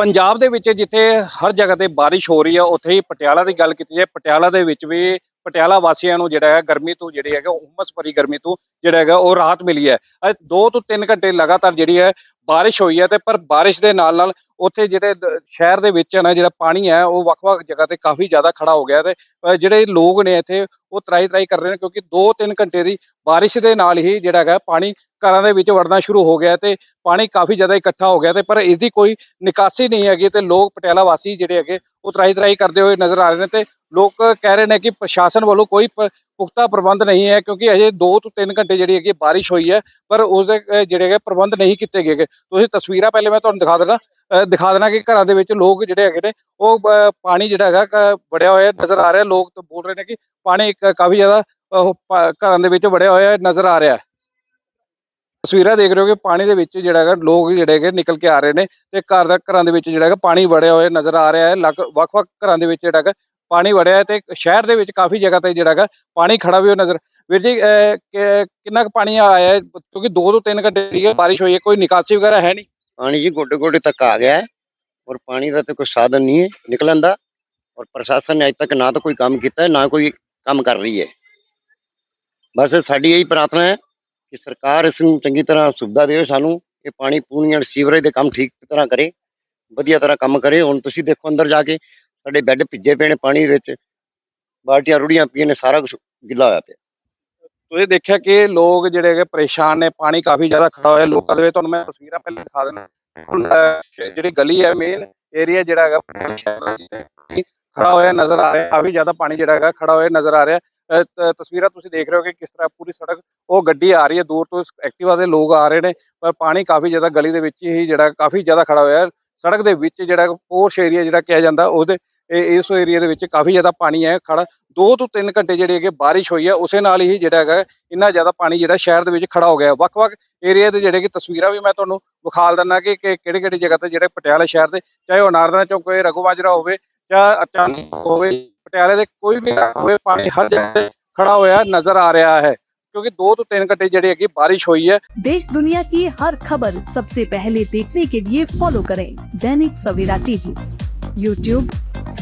ਪੰਜਾਬ ਦੇ ਵਿੱਚ ਜਿੱਥੇ ਹਰ ਜਗ੍ਹਾ ਤੇ ਬਾਰਿਸ਼ ਹੋ ਰਹੀ ਹੈ ਉੱਥੇ ਹੀ ਪਟਿਆਲਾ ਦੀ ਗੱਲ ਕੀਤੀ ਜਾਏ, ਪਟਿਆਲਾ ਦੇ ਵਿੱਚ ਵੀ ਪਟਿਆਲਾ ਵਾਸੀਆਂ ਨੂੰ ਜਿਹੜਾ ਹੈ ਗਰਮੀ ਤੋਂ ਜਿਹੜੀ ਹੈਗਾ ਉਮਸ ਭਰੀ ਗਰਮੀ ਤੋਂ ਜਿਹੜਾ ਹੈਗਾ ਉਹ ਰਾਹਤ ਮਿਲੀ ਹੈ। ਅੱਜ 2 ਤੋਂ 3 ਘੰਟੇ ਲਗਾਤਾਰ ਜਿਹੜੀ ਹੈ ਬਾਰਿਸ਼ ਹੋਈ ਹੈ ਤੇ ਪਰ ਬਾਰਿਸ਼ ਦੇ ਨਾਲ ਨਾਲ ਉੱਥੇ ਜਿਹੜੇ ਸ਼ਹਿਰ ਦੇ ਵਿੱਚ ਹੈ ਨਾ ਜਿਹੜਾ ਪਾਣੀ ਹੈ ਉਹ ਵੱਖ-ਵੱਖ ਜਗ੍ਹਾ ਤੇ ਕਾਫੀ ਜ਼ਿਆਦਾ ਖੜਾ ਹੋ ਗਿਆ ਤੇ ਜਿਹੜੇ ਲੋਕ ਨੇ ਇੱਥੇ ਉਹ ਤਰਾਈ ਤਰਾਈ ਕਰ ਰਹੇ ਨੇ ਕਿਉਂਕਿ 2-3 ਘੰਟੇ ਦੀ ਬਾਰਿਸ਼ ਦੇ ਨਾਲ ਹੀ ਜਿਹੜਾ ਹੈਗਾ ਪਾਣੀ ਘਰਾਂ ਦੇ ਵਿੱਚ ਵੜਨਾ ਸ਼ੁਰੂ ਹੋ ਗਿਆ ਤੇ ਪਾਣੀ ਕਾਫੀ ਜ਼ਿਆਦਾ ਇਕੱਠਾ ਹੋ ਗਿਆ ਤੇ ਪਰ ਇਸ ਦੀ ਕੋਈ ਨਿਕਾਸੀ ਨਹੀਂ ਹੈਗੀ ਤੇ ਲੋਕ ਪਟਿਆਲਾ ਵਾਸੀ ਜਿਹੜੇ ਹੈਗੇ ਉਹ ਤਰਾਈ ਤਰਾਈ ਕਰਦੇ ਹੋਏ ਨਜ਼ਰ ਆ ਰਹੇ ਨੇ ਤੇ ਲੋਕ ਕਹਿ ਰਹੇ ਨੇ ਕਿ ਪ੍ਰਸ਼ਾਸਨ ਵੱਲੋਂ ਕੋਈ ਪ- ਪੁਖਤਾ ਪ੍ਰਬੰਧ ਨਹੀਂ ਹੈ ਕਿਉਂਕਿ ਅਜੇ 2 ਤੋਂ 3 ਘੰਟੇ ਜਿਹੜੀ ਹੈਗੀ ਬਾਰਿਸ਼ ਹੋਈ ਹੈ ਪਰ ਉਸਦੇ ਅ, ਜਿਹੜੇ ਹੈਗੇ ਪ੍ਰਬੰਧ ਨਹੀਂ ਕੀਤੇ ਗਏ ਤੁਸੀਂ ਤਸਵੀਰਾਂ ਪਹਿਲੇ ਮੈਂ ਤੁਹਾਨੂੰ ਦਿਖਾ ਦੇਣਾ ਦਿਖਾ ਦੇਣਾ ਕਿ ਘਰਾਂ ਦੇ ਵਿੱਚ ਲੋਕ ਜਿਹੜੇ ਹੈਗੇ ਨੇ, ਉਹ ਪਾਣੀ ਜਿਹੜਾ ਹੈਗਾ ਵੜਿਆ ਹੋਇਆ ਨਜ਼ਰ ਆ ਰਿਹਾ ਲੋਕ ਬੋਲ ਰਹੇ ਨੇ ਕਿ ਪਾਣੀ ਕਾਫੀ ਜ਼ਿਆਦਾ ਘਰਾਂ ਦੇ ਵਿੱਚ ਵੜਿਆ ਹੋਇਆ ਨਜ਼ਰ ਆ ਰਿਹਾ ਹੈ। ਤਸਵੀਰਾਂ ਦੇਖ ਰਹੇ ਹੋ ਕਿ ਪਾਣੀ ਦੇ ਵਿੱਚ ਜਿਹੜਾ ਹੈਗਾ, ਲੋਕ ਜਿਹੜੇ ਹੈਗੇ ਨਿਕਲ ਕੇ ਆ ਰਹੇ ਨੇ ਤੇ ਘਰ ਦਾ, ਘਰਾਂ ਦੇ ਵਿੱਚ ਜਿਹੜਾ ਹੈਗਾ ਪਾਣੀ ਵੜਿਆ ਹੋਇਆ ਨਜ਼ਰ ਆ ਰਿਹਾ ਹੈ ਲੱਗ- ਵੱਖ-ਵੱਖ ਘਰਾਂ ਦੇ ਵਿੱਚ ਜਿਹੜਾ ਹੈਗਾ ਪਾਣੀ ਵੜਿਆ ਹੈ ਤੇ ਸ਼ਹਿਰ ਦੇ ਵਿੱਚ ਕਾਫੀ ਜਗ੍ਹਾ ਤੇ ਜਿਹੜਾ ਹੈਗਾ ਪਾਣੀ ਖੜਾ ਵੀ ਹੋਇਆ ਨਜ਼ਰ ਵੀਰ ਜੀ ਅਹ, ਕਿ- ਕਿੰਨਾ ਕੁ ਪਾਣੀ ਆਇਆ ਹੈ ਕਿਉਂਕਿ 2 ਤੋਂ 3 ਘੰਟੇ ਦੀ ਬਾਰਿਸ਼ ਹੋਈ ਹੈ ਕੋਈ ਨਿਕਾਸੀ ਵਗੈਰਾ ਹੈ ਨਹੀਂ पानी जी गोडे गोडे तक आ गया है और पानी का तो कोई साधन नहीं है निकलन का और प्रशासन ने अज तक ना तो कोई काम किया है ना कोई काम कर रही है बस ਸਾਡੀ ਇਹੀ ਪ੍ਰਾਰਥਨਾ ਹੈ ਕਿ ਸਰਕਾਰ ਇਸ ਨੂੰ ਚੰਗੀ ਤਰ੍ਹਾਂ ਸੁਵਿਧਾ ਦੇਵੇ ਸਾਨੂੰ ਇਹ ਪਾਣੀ ਪੂਣੀਆਂ ਸੀਵਰੇਜ ਦੇ ਕੰਮ ਠੀਕ ਤਰ੍ਹਾਂ ਕਰੇ ਵਧੀਆ ਤਰ੍ਹਾਂ ਕੰਮ ਕਰੇ ਹੁਣ ਤੁਸੀਂ ਦੇਖੋ ਅੰਦਰ ਜਾ ਕੇ ਸਾਡੇ ਬੈੱਡ ਭਿੱਜੇ ਪਏ ਨੇ ਪਾਣੀ ਵਿੱਚ ਬਾਲਟੀਆਂ ਰੁੜੀਆਂ ਪਈਆਂ ਨੇ ਸਾਰਾ ਕੁਝ ਗਿੱਲਾ ਹੋਇਆ ਪਿਆ ਤੁਸੀਂ ਦੇਖਿਆ ਕਿ ਲੋਕ ਜਿਹੜੇ ਹੈਗੇ ਪਰੇਸ਼ਾਨ ਨੇ, ਪਾਣੀ ਕਾਫੀ ਜ਼ਿਆਦਾ ਖੜਾ ਹੋਇਆ, ਲੋਕਾਂ ਦੇ ਵਿੱਚ। ਤੁਹਾਨੂੰ ਮੈਂ ਤਸਵੀਰਾਂ ਪਹਿਲਾਂ ਦਿਖਾ ਦੇਣਾ ਜਿਹੜੀ ਗਲੀ ਹੈ ਮੇਨ ਏਰੀਆ ਜਿਹੜਾ ਹੈਗਾ ਖੜਾ ਹੋਇਆ ਨਜ਼ਰ ਆ ਰਿਹਾ, ਕਾਫੀ ਜ਼ਿਆਦਾ ਪਾਣੀ ਜਿਹੜਾ ਹੈਗਾ ਖੜਾ ਹੋਇਆ ਨਜ਼ਰ ਆ ਰਿਹਾ। ਤਸਵੀਰਾਂ ਤੁਸੀਂ ਦੇਖ ਰਹੇ ਹੋ ਕਿ ਕਿਸ ਤਰ੍ਹਾਂ ਪੂਰੀ ਸੜਕ, ਉਹ ਗੱਡੀ ਆ ਰਹੀ ਹੈ, ਦੂਰ ਤੋਂ ਐਕਟਿਵਾ ਦੇ ਲੋਕ ਆ ਰਹੇ ਨੇ, ਪਰ ਪਾਣੀ ਕਾਫੀ ਜ਼ਿਆਦਾ ਗਲੀ ਦੇ ਵਿੱਚ ਹੀ ਜਿਹੜਾ, ਕਾਫੀ ਜ਼ਿਆਦਾ ਖੜਾ ਹੋਇਆ। ਸੜਕ ਦੇ ਵਿੱਚ ਜਿਹੜਾ ਪੋਰਸ਼ ਏਰੀਆ ਜਿਹੜਾ ਕਿਹਾ ਜਾਂਦਾ, ਉਹਦੇ ਇਸ ਏਰੀਆ ਦੇ ਵਿੱਚ ਕਾਫੀ ਜ਼ਿਆਦਾ ਪਾਣੀ ਹੈ ਖੜਾ 2 ਤੋਂ 3 ਘੰਟੇ ਜਿਹੜੀ ਹੈਗੇ ਬਾਰਿਸ਼ ਹੋਈ ਹੈ ਉਸੇ ਨਾਲ ਹੀ ਜਿਹੜਾ ਹੈਗਾ ਇੰਨਾ ਜ਼ਿਆਦਾ ਪਾਣੀ ਜਿਹੜਾ ਸ਼ਹਿਰ ਦੇ ਵਿੱਚ ਖੜਾ ਹੋ ਗਿਆ ਵੱਖ-ਵੱਖ ਏਰੀਆ ਦੇ ਜਿਹੜੇ ਕਿ ਤਸਵੀਰਾਂ ਵੀ ਮੈਂ ਤੁਹਾਨੂੰ ਵਿਖਾਲ ਦਿੰਦਾ ਕਿ ਕਿਹੜੀ ਕਿਹੜੀ ਜਗ੍ਹਾ ਤੇ ਜਿਹੜੇ ਪਟਿਆਲਾ ਸ਼ਹਿਰ ਦੇ ਚਾਹੇ ਉਹ ਨਾਰਦਾਨਾ ਚੌਕ ਹੋਵੇ ਰਘੁਮਾਜਰਾ ਹੋਵੇ ਜਾਂ ਅਚਾਨਕ ਹੋਵੇ ਪਟਿਆਲੇ ਦੇ ਕੋਈ ਵੀ ਇਲਾਕਾ ਹੋਵੇ ਪਾਣੀ ਹਰ ਜਗ੍ਹਾ ਤੇ ਖੜਾ ਹੋਇਆ ਨਜ਼ਰ ਆ ਰਿਹਾ ਹੈ ਕਿਉਂਕਿ 2 ਤੋਂ 3 ਘੰਟੇ ਜਿਹੜੀ ਹੈਗੀ ਬਾਰਿਸ਼ ਹੋਈ ਹੈ देश दुनिया की हर खबर सबसे पहले देखने के लिए फॉलो करें दैनिक सवेरा टीवी यूट्यूब